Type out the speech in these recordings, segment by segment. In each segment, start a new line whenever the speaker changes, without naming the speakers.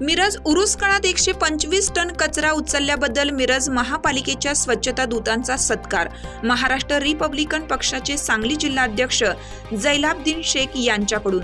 मिरज उरुस काळात एकशे पंचवीस टन कचरा उचलल्याबद्दल मिरज महापालिकेच्या स्वच्छता दूतांचा सत्कार. महाराष्ट्र रिपब्लिकन पक्षाचे सांगली जिल्हाध्यक्ष जैलाब्दीन शेख यांच्याकडून.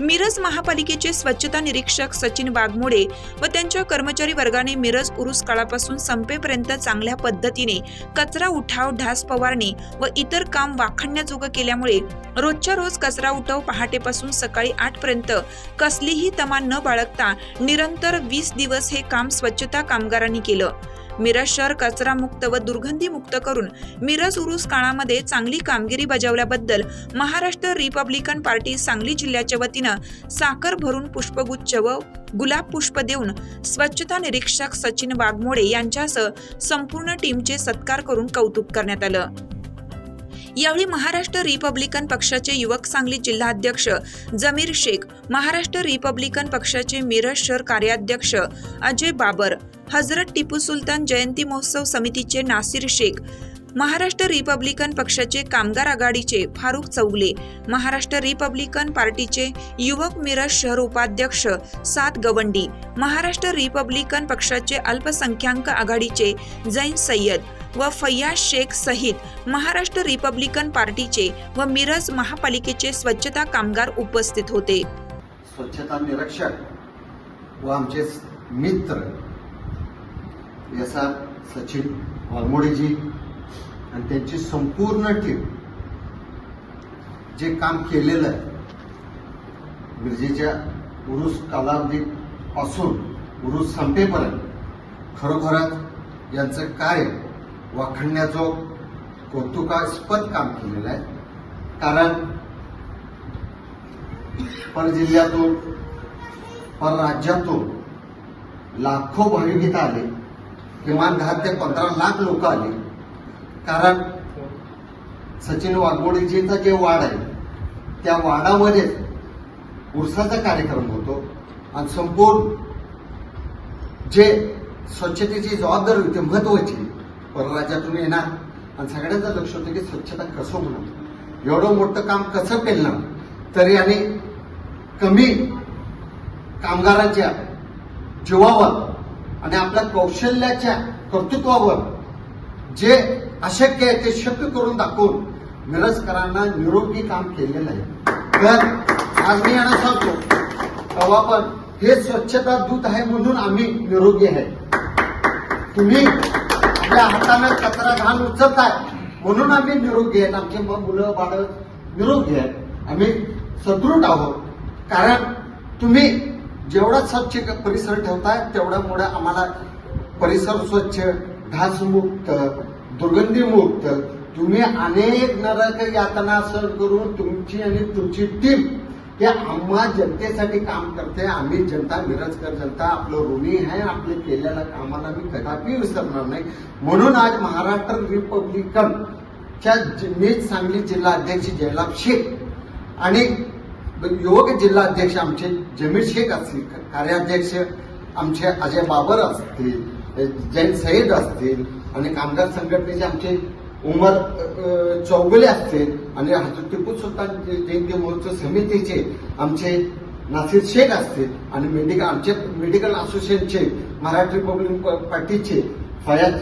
मिरज महापालिकेचे स्वच्छता निरीक्षक सचिन वाघमोडे व त्यांच्या कर्मचारी वर्गाने मिरज उरुस काळापासून संपेपर्यंत चांगल्या पद्धतीने कचरा उठाव ढास फवारणी व इतर काम वाखाणण्याजोगं केल्यामुळे रोजच्या रोज कचरा उठाव पहाटेपासून सकाळी आठपर्यंत कसलीही तमा न बाळगता निरंतर वीस दिवस हे काम स्वच्छता कामगारांनी केलं. मिरज शहर कचरामुक्त व दुर्गंधीमुक्त करून मिरज उरुस काळामध्ये चांगली कामगिरी बजावल्याबद्दल महाराष्ट्र रिपब्लिकन पार्टी सांगली जिल्ह्याच्या वतीनं साखर भरून पुष्पगुच्छ व गुलाब पुष्प देऊन स्वच्छता निरीक्षक सचिन वाघमोडे यांच्यासह संपूर्ण टीमचे सत्कार करून कौतुक करण्यात आलं. यावेळी महाराष्ट्र रिपब्लिकन पक्षाचे युवक सांगली जिल्हाध्यक्ष जमीर शेख महाराष्ट्र रिपब्लिकन पक्षाचे मिरज शहर कार्याध्यक्ष अजय बाबर हजरत टिपू सुलतान जयंती महोत्सव समितीचे नासिर शेख महाराष्ट्र रिपब्लिकन पक्षाचे कामगार आघाडीचे फारुख चौगले महाराष्ट्र रिपब्लिकन पार्टीचे युवक मिरज शहर उपाध्यक्ष सात गवंडी महाराष्ट्र रिपब्लिकन पक्षाचे अल्पसंख्याक आघाडीचे जैन सय्यद व फय्याज शेख सहित महाराष्ट्र रिपब्लिकन पार्टीचे व मिरज महापालिकेचे स्वच्छता कामगार उपस्थित होते.
स्वच्छता निरीक्षक व आमचे मित्र एस सचिन वाघमोडेजी आणि त्यांची संपूर्ण टीम जे काम केलेलं आहे मिरजेच्या उरुस कालावधीपासून उरुस संपेपर्यंत खरोखरच यांचं कार्य वाखण्याचं कौतुकास्पद काम केलेलं आहे. कारण पर जिल्ह्यातून पर राज्यातून लाखो भाविक आले. किमान दहा ते पंधरा लाख लोक आले. कारण सचिन वाघमोडीजीचा जे वाड आहे त्या वाडामध्येच उरसाचा कार्यक्रम होतो. आणि संपूर्ण जे स्वच्छतेची जबाबदारी होती महत्वाची परराज्यातून येणार. आणि सगळ्यांचं लक्ष होतं की स्वच्छता कसं होणार. एवढं मोठं काम कसं पेलणार तरी आणि कमी कामगारांच्या जीवावर आणि आपल्या कौशल्याच्या कर्तृत्वावर जे अशक्य आहे ते शक्य करून दाखवून मिरजकरांना निरोगी काम केलेलं आहे. तर आज मी यांना सांगतो तेव्हा पण हे स्वच्छता दूत आहे म्हणून आम्ही निरोगी आहे. तुम्ही आपल्या हातानं कचरा घाण आहे. म्हणून आम्ही निरोगी आहेत आमचे मुलं बाळ निरोगी आहेत आम्ही सदृढ आहोत. कारण तुम्ही जेवढा स्वच्छ परिसर ठेवताय तेवढ्यामुळे आम्हाला परिसर स्वच्छ घासमुक्त दुर्गंधीमुक्त. तुम्ही अनेक नरक यातना सहन करून तुमची आणि तुमची टीम हे आम्हा जनतेसाठी काम करते आम्ही जनता मिरजकर जनता आपलं ऋणी आहे आपले केलेल्या कामाला मी कदापि विसरणार नाही. म्हणून आज महाराष्ट्र रिपब्लिकन च्या मी सांगली जिल्हा अध्यक्ष जयलाब शेख आणि योग जिल्हा अध्यक्ष आमचे जमीर शेख असतील कार्याध्यक्ष आमचे अजय बाबर असतील जैन सईद असतील आणि कामगार संघटनेचे आमचे उमर चौगुले असतील आणि हजरत टिपू सुलतान जयंती महोत्सव समितीचे आमचे नासिर शेख असतील आणि मेडिकल आमचे मेडिकल असोसिएशनचे मराठी रिपब्लिक पार्टीचे फयाज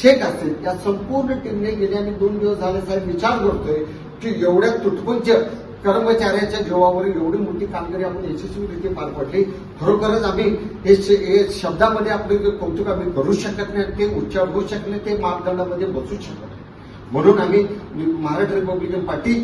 शेख असतील या संपूर्ण टीमने गेले आणि दोन दिवस झाले साहेब विचार करतोय की एवढ्या तुटपुंज कर्मचाऱ्याच्या जीवावर एवढी मोठी कामगिरी आपण यशस्वीरित्या पार पडली. खरोखरच आम्ही हे शब्दामध्ये आपले कौतुक आम्ही करू शकत नाही ते उच्चार होऊ शकत नाही ते मापदंडामध्ये बसू शकत नाही. म्हणून आम्ही Maharashtra Republican Party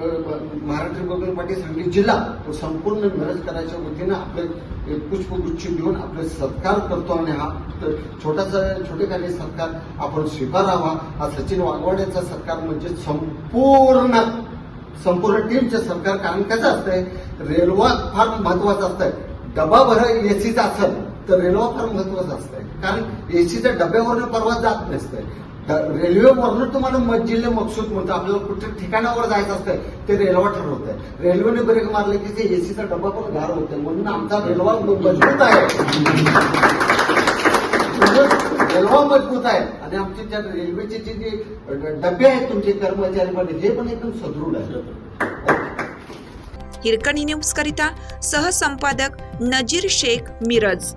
Maharashtra Republican Party Sangli जिल्हा तो संपूर्ण मिरजकराच्या वतीनं आपले पुष्पगुच्छ देऊन आपले सत्कार करतो आणि हा तर छोटासा छोटेखाने सत्कार आपण स्वीकारावा. हा सचिन वाघवाड्याचा सत्कार म्हणजे संपूर्ण संपूर्ण टीमचे सरकार कारण कसं असतंय रेल्वा फार महत्वाचं असतंय. डबा भर एसीचा असेल तर रेल्वा फार महत्वाचं असतंय. कारण एसीच्या डब्यावरनं परवा जात नसतंय. रेल्वेवरनं तुम्हाला मत जिल्हे मकसूद म्हणतो आपल्याला कुठल्या ठिकाणावर जायचं असतंय ते रेल्वे ठरवतंय. रेल्वेने ब्रेक मारले की ते एसीचा डबा पण गार होतोय. म्हणून आमचा रेल्वा मजबूत आहे. रेल्वा मजबूत आहे. आणि आमचे त्या रेल्वेचे जे जे डबे आहेत तुमचे कर्मचारी मध्ये हे पण एकदम सदृढ आहे
हिरकणी न्यूज करिता सहसंपादक नजीर शेख मिरज.